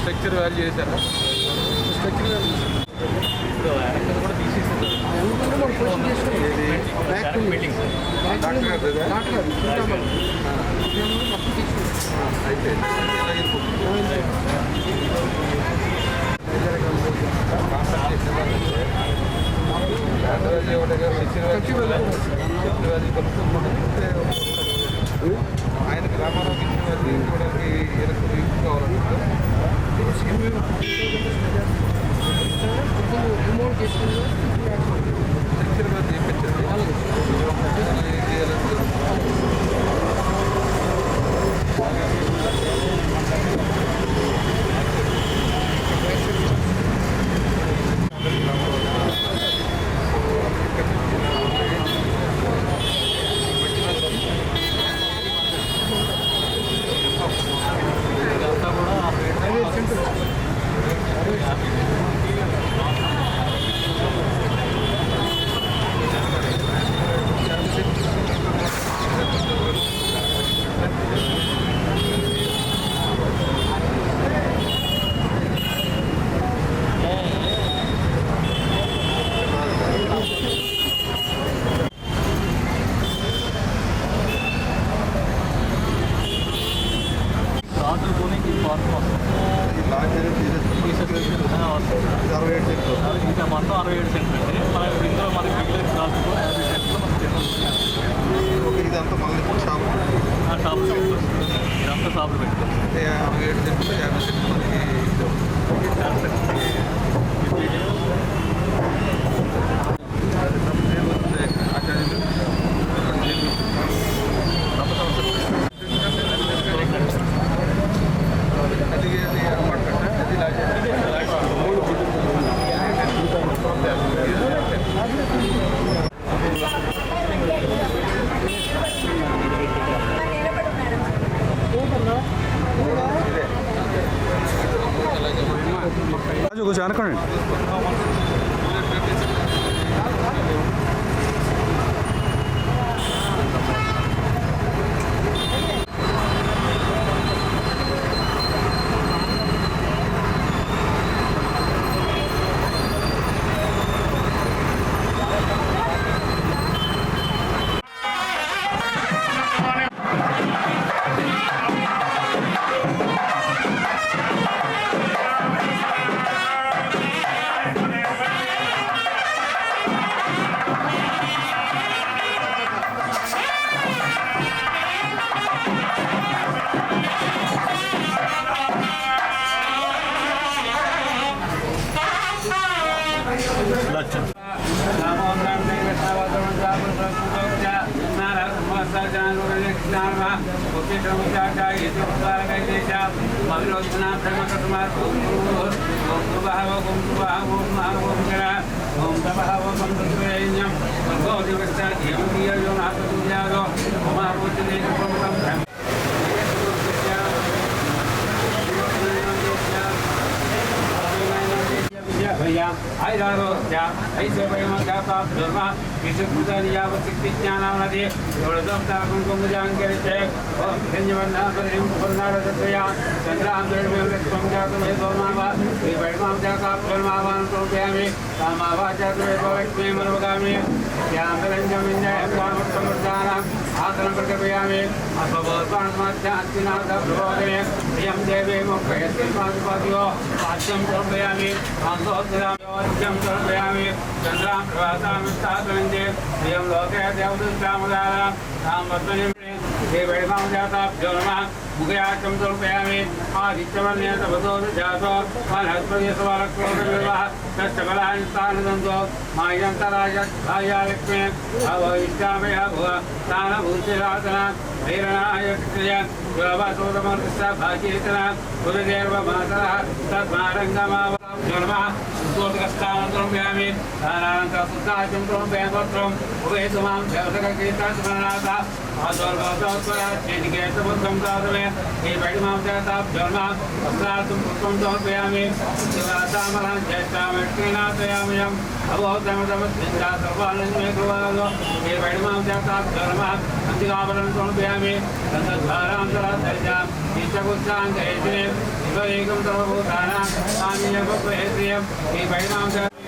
Structure value చేశారా? Structure doctor ఆయన గ్రామాలకు ఇవ్వడానికి ఈయనకు లీక్ కావాలంటే చేయించండి ఏం చేయాలంటే రాత్రితోనే ఈ పార్క్ వస్తుంది ఈ లాంచ్ అనేది తీసేసి అరవై ఏడు సెంట్లు ఇంకా మొత్తం అరవై ఏడు సెంట్లు అండి మనకి ఇందులో మనకి మిగిలిన రాత్రితో యాభై సెంట్లు మనకి ఓకే ఇదంతా మళ్ళీ షాప్. పెట్టుకోవచ్చు ఇదంతా షాపులు పెట్టుకోవచ్చు అరవై ఏడు సెంట్లు యాభై సెంట్లు మనకి కొంచెం అనుకోండి ఓం भैया ऐदारोग्य ऐश्वर्यमध्याप्राप्तधर्म विशुद्धनियावशक्तिज्ञानावनदि षोडशोक्ताकुङ्कुमजाङ्करिचे विशुद्धनियावशक्तिज्ञानामध्ये षोडशोक्ताकुङ्कुमुजाङ्करिचे धन्यवन्नापरिम्पुर्णारदत्रया चन्द्रान्तरिमेवत्वं जातमे सोमावा श्रीपरिमां जाकाप्यमावान् प्रोपयामि कामावाचातमे भवक्ष्मे मनोगामि ्यान्तरञ्जमिन्यायामुत्समृद्धानाम् आसनं प्रकल्पयामि अस्मभूत्वात्माध्यात्मिनाथप्रबोधने प्रियं देवे मोक्षयस्मिन् पादुपाद्यो पाद्यं समर्पयामि आन्दोत्तराम्योद्यं समर्पयामि వాసామిష్టాతులంజే శ్రీయం లోకే దేవతలు రాముదారా రామ పద్మని శ్రీ వెడమాం జాతాభ్యో నమ ముఖయాక్షం సమర్పయామి ఆదిత్యవర్ణేన తపతో జాతో వనస్పతిస్వరక్రోధవివహ తష్టబలానిస్తానందో మాయంతరాయాలక్ష్మే భవిష్యామయ భువ స్థాన భూషిరాసన భైరణాయ కృష్ణయ యోగసోదమర్ష భాగీతన గురుదేవ మాతర తద్మారంగమావరమ స్థానంద్రవ్యామి ధానానంతర శుద్ధాచం ద్రవ్యామత్రం ఉభయ సుమాం దేవతకీర్తన స్మరణాథ ఆదోర్భాదోత్పరాజ్ఞేనికేతబుద్ధం దాదవే ඒ වැඩමාවතාව ධර්මා අස්ලාතුම් පුත්තන්තෝපයාමේ සදාමරං ජයතාවෙක්කේනාතයාමයම් අවෝධම තමත්තා සර්වාලංමේ කවාලෝ ඒ වැඩමාවතාව ධර්මා අන්තිකාවරණ තෝපයාමේ සදාරාන්තරා සරිජා ඊචකුස්සාං ඒතේ ඉව ඒකම් තවෝ දානා සාමියකෝ ප්‍රේත්‍යම් ඒ වැඩමාවතාව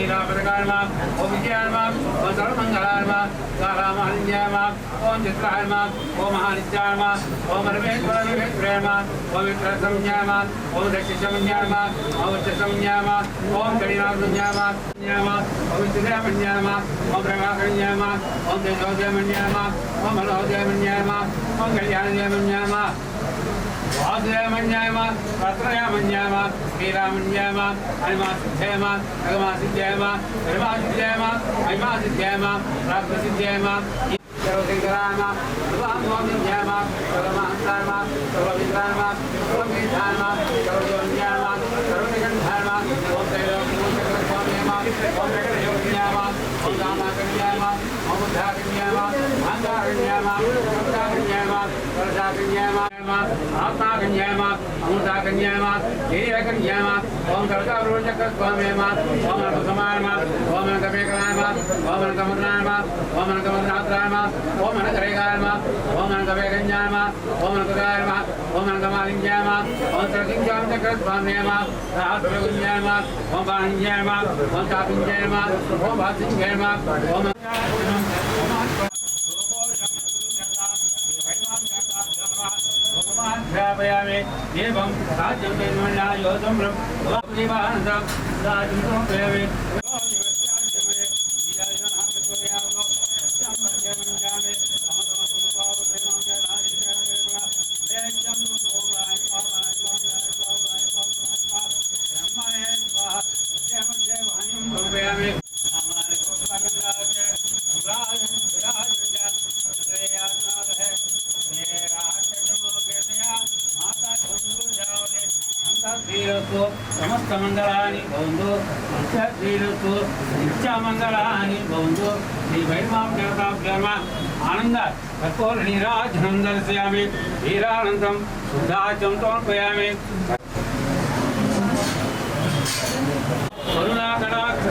నీలాపదకార్మ ఓం విజయార్మ ఓం సర్వమంగళార్మ కారామాలిన్యార్మ ఓం చిత్రార్మ ఓం మహానిత్యార్మ ఓం రమేశ్వర వివేశ్వరేర్మ ఓం విక్ర సంజ్ఞామ ఓం దక్ష సంజ్ఞామ ఓం ఉచ్చ సంజ్ఞామ ఓం గణినాథ్యామ జ్ఞామ ఓం విద్యామన్యామ ఓం ప్రభాకర్యామ ఓం తేజోదయమన్యామ ఓం మనోదయమన్యామ ఓం కళ్యాణదయమన్యామ వాసుదేవమన్యాయమ రత్నయామన్యాయమ శ్రీరామన్యాయమ? హనుమాసిద్ధ్యాయమ భగవాసిద్ధ్యాయమ ధర్మాసిద్ధ్యాయమ మహిమాసిద్ధ్యాయమ ప్రాప్తసిద్ధ్యాయమ సర్వశంకరామ సర్వాంధ్యాయమ సర్వమహంతాయమ? సర్వవిద్రాయమ సర్వమేధాయమ? సర్వయోన్యాయమ సర్వనిగంధాయమ ఓం త్రైలోక్యమ ఓం వెంకటయోన్యాయమ ఓం రామాకన్యాయమ ఓం బుద్ధాకన్యాయమ అహంకారన్యాయమ వరదాకన్యాయమ ఆత్మాకన్యాయమ అమృతాకన్యాయమ ధీరకన్యాయమ ఓం సర్గావృచక్రస్వామేమ ఓం నరసమాయమ ఓం నకమేకరాయమ ఓం నకమద్రాయమ ఓం నకమద్రాత్రాయమ ఓం నకరేగాయమ ఓం నకవేగన్యాయమ ఓం నకగాయమ ఓం నకమాలిన్యాయమ ఓం సర్గింజాం చక్రస్వామేమ సహస్రగున్యాయమ ఓం బాణిన్యాయమ ఓం చాపింజాయమ ఓం భాసింజాయమ ఓం ध्यापयामि देवं राज्यं निर्मण्या योधं जीवानन्दं నిత్యమంగళాని భవంతు శ్రీ వైమాం ఆనంద కర్పూర దర్శయామి నీరానందం శుద్ధాచం సమర్పయామి కరుణాకటాక్ష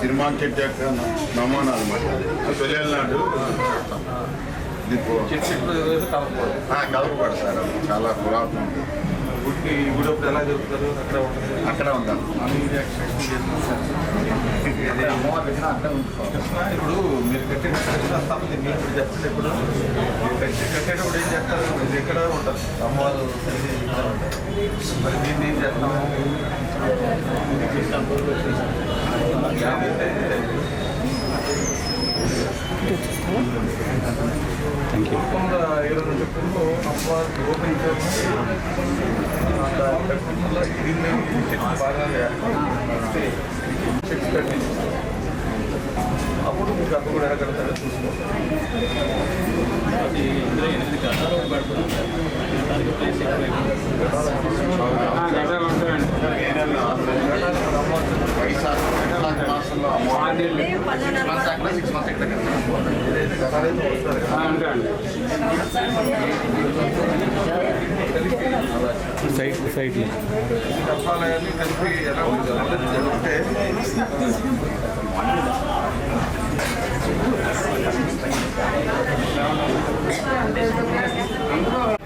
సినిమా చెట్టు యొక్క నమూనా అనమాట వెళ్ళినాడు దీనికి కలపబడు సార్ అది. చాలా పురాతనం. ఎలా జరుగుతారు అక్కడ ఉంటుంది. అక్కడ ఇప్పుడు మీరు కట్టిన మీరు ఇప్పుడు చెప్పండి ఇప్పుడు మీరు కట్టి కట్టేటప్పుడు ఏం చేస్తారు ఎక్కడ ఉంటారు? అమ్మవారు మరి దీన్ని ఏం చేస్తాము? చెక్స్ కట్టి అప్పుడు మీకు అప్పుడు కూడా ఎడగలుగుతారో చూసుకోండి అది ఇందులో ఎనిమిది గంటలు పడుతుంది సైడ్ సైడ్ చెప్పాలని కలిపి ఎలా ఉంటుంది జరిగితే గట్ట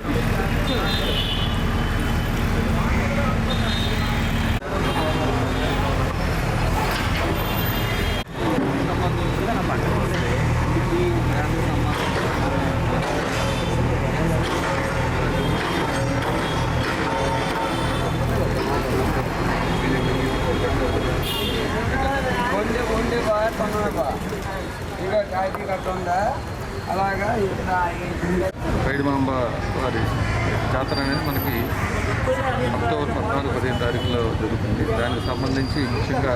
దానికి సంబంధించి ముఖ్యంగా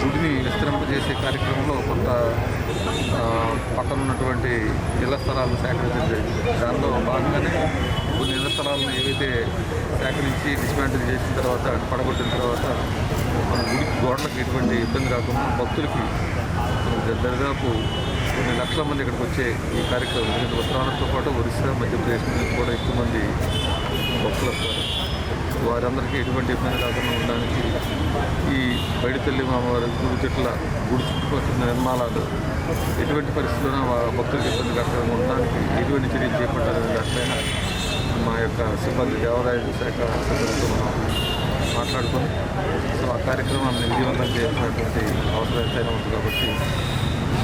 గుడిని విస్తరింపజేసే కార్యక్రమంలో కొంత పక్కన ఉన్నటువంటి ఇళ్ళ స్థలాలను సేకరించడం జరిగింది. దానిలో భాగంగానే కొన్ని ఇళ్ళ స్థలాలను ఏవైతే సేకరించి డిస్మాంటిల్ చేసిన తర్వాత పడగొట్టిన తర్వాత మన గుడి గోడలకు ఎటువంటి ఇబ్బంది రాకుండా భక్తులకి దాదాపు కొన్ని లక్షల మంది ఇక్కడికి వచ్చే ఈ కార్యక్రమం ఎందుకంటే ఉత్తరాంధ్రతో పాటు ఒరిస్సా మధ్యప్రదేశ్ నుంచి కూడా ఎక్కువ మంది భక్తులు వస్తారు. వారందరికీ ఎటువంటి ఇబ్బంది రాకుండా ఉండడానికి ఈ బయటతల్లి మామవారి గుడి చెట్ల గుడి చుట్టుపక్కల నిర్మాణాలు ఎటువంటి పరిస్థితుల్లో భక్తులకు ఇబ్బంది కలగకుండా ఉండడానికి ఎటువంటి చర్యలు చేపట్టాలనే దానిపైన మా యొక్క సిబ్బంది దేవాదాయ శాఖ సిబ్బందితో మనం మాట్లాడుకొని సో ఆ కార్యక్రమాన్ని విజయవంతం చేయాల్సినటువంటి అవసరం ఎంతైనా ఉంది కాబట్టి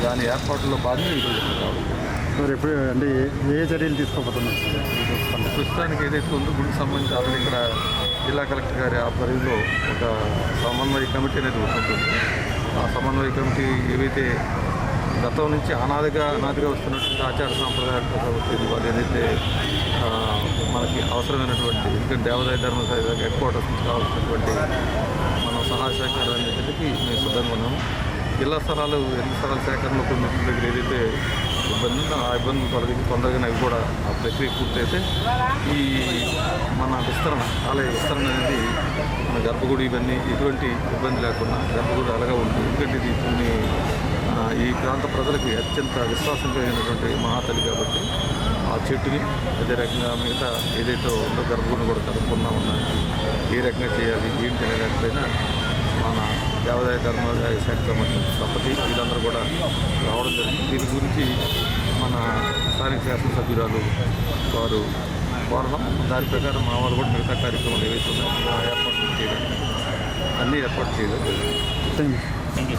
దాని ఏర్పాటులో భాగంగా ఈరోజు రావడం మరి ఎప్పుడు అంటే ఏ- ఏ చర్యలు తీసుకోబోతున్నారు? ప్రస్తుతానికి ఏదైతే ఉందో గుడికి సంబంధించి ఆల్రెడీ ఇక్కడ జిల్లా కలెక్టర్ గారి ఆధ్వర్యంలో ఒక సమన్వయ కమిటీ అనేది ఉంటుంది. ఆ సమన్వయ కమిటీ ఏవైతే గతం నుంచి అనాదిగా అనాదిగా వస్తున్నటువంటి ఆచార సాంప్రదాయాల ప్రకారం వాళ్ళు ఏదైతే మనకి అవసరమైనటువంటి ఎందుకంటే దేవాదాయ ధర్మశాల హెడ్ క్వార్టర్స్ నుంచి కావాల్సినటువంటి మన సహాయ సహకారాలన్నింటికి మేము సిద్ధంగా ఉన్నాము. ఇళ్ళ స్థలాలు ఇళ్ళ స్థలాల సేకరణలో కొన్ని దగ్గర ఏదైతే ఇబ్బంది ఆ ఇబ్బందులు తొలగించి తొందరగా అవి కూడా ఆ ప్రక్రియ పూర్తయితే ఈ మన విస్తరణ ఆలయ విస్తరణ అనేది మన గర్భగుడి ఇవన్నీ ఎటువంటి ఇబ్బంది లేకుండా గర్భగుడి అలాగా ఉంటుంది. ఎందుకంటే ఇది కొన్ని ఈ ప్రాంత ప్రజలకి అత్యంత విశ్వాసం కలిగినటువంటి మహాతల్లి కాబట్టి ఆ చెట్టుని అదే రకంగా మిగతా ఏదైతే ఉందో గర్భగుడిని కూడా కలుపుకున్నా ఉన్నా ఏ రకంగా చేయాలి ఏంటి అనే దేవాదాయ ధర్మాదాయ శాఖ సంబంధించిన దంపతి వీళ్ళందరూ కూడా రావడం జరిగింది. దీని గురించి మన స్థానిక శాసనసభ్యురాలు వారు కోరడం. దాని ప్రకారం మా వాళ్ళు కూడా మిగతా కార్యక్రమాలు ఏవైతే ఉన్నాయో ఆ ఏర్పాట్లు చేయడానికి అన్ని ఏర్పాటు చేయడం జరిగింది. Thank you